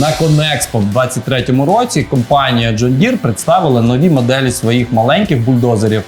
На Conexpo в 2023 році компанія John Deere представила нові моделі своїх маленьких бульдозерів.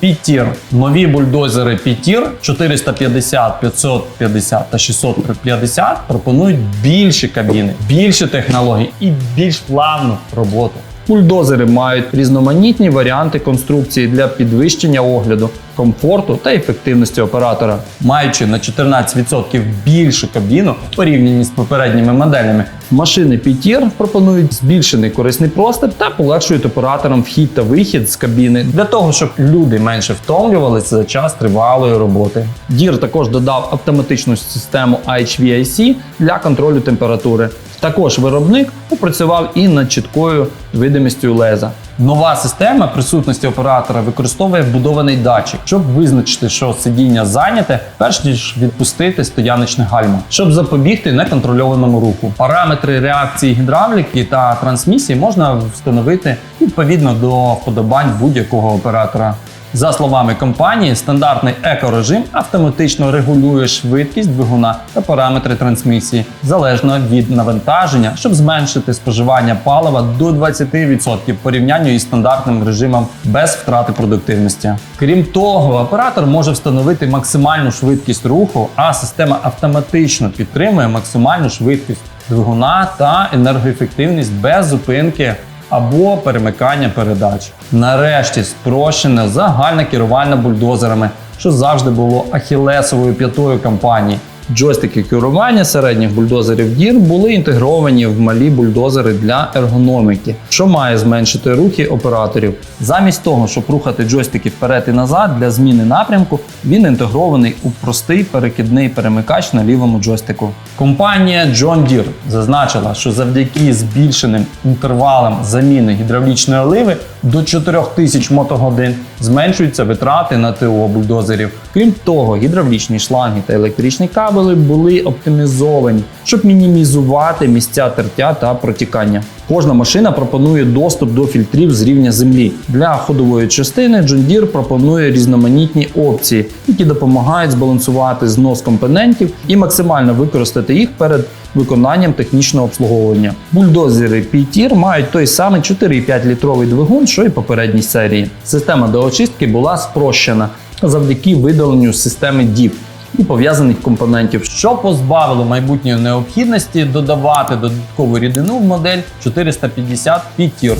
Пітір. Нові бульдозери Пітір 450, 550 та 650 пропонують більші кабіни, більше технологій і більш плавну роботу. Бульдозери мають різноманітні варіанти конструкції для підвищення огляду, комфорту та ефективності оператора. Маючи на 14% більшу кабіну в порівнянні з попередніми моделями, машини Pitier пропонують збільшений корисний простір та полегшують операторам вхід та вихід з кабіни для того, щоб люди менше втомлювалися за час тривалої роботи. Дір також додав автоматичну систему HVAC для контролю температури. Також виробник попрацював і над чіткою видимістю леза. Нова система присутності оператора використовує вбудований датчик, щоб визначити, що сидіння зайняте, перш ніж відпустити стояничне гальмо, щоб запобігти неконтрольованому руху. Параметри реакції гідравліки та трансмісії можна встановити відповідно до вподобань будь-якого оператора. За словами компанії, стандартний екорежим автоматично регулює швидкість двигуна та параметри трансмісії залежно від навантаження, щоб зменшити споживання палива до 20% в порівнянні із стандартним режимом без втрати продуктивності. Крім того, оператор може встановити максимальну швидкість руху, а система автоматично підтримує максимальну швидкість двигуна та енергоефективність без зупинки або перемикання передач. Нарешті спрощене загальне керування бульдозерами, що завжди було ахілесовою п'ятою компанії. Джойстики керування середніх бульдозерів DIR були інтегровані в малі бульдозери для ергономіки, що має зменшити рухи операторів. Замість того, щоб рухати джойстики вперед і назад для зміни напрямку, він інтегрований у простий перекидний перемикач на лівому джойстику. Компанія John Deere зазначила, що завдяки збільшеним інтервалам заміни гідравлічної оливи до 4000 мотогодин зменшуються витрати на ТО бульдозерів. Крім того, гідравлічні шланги та електричні кабели були оптимізовані, щоб мінімізувати місця тертя та протікання. Кожна машина пропонує доступ до фільтрів з рівня землі. Для ходової частини John Deere пропонує різноманітні опції, які допомагають збалансувати знос компонентів і максимально використати їх перед виконанням технічного обслуговування. Бульдозери P-Tier мають той самий 4,5 літровий двигун, що й попередній серії. Система доочистки була спрощена завдяки видаленню системи DIP і пов'язаних компонентів, що позбавило майбутньої необхідності додавати додаткову рідину в модель 450 P-Tier.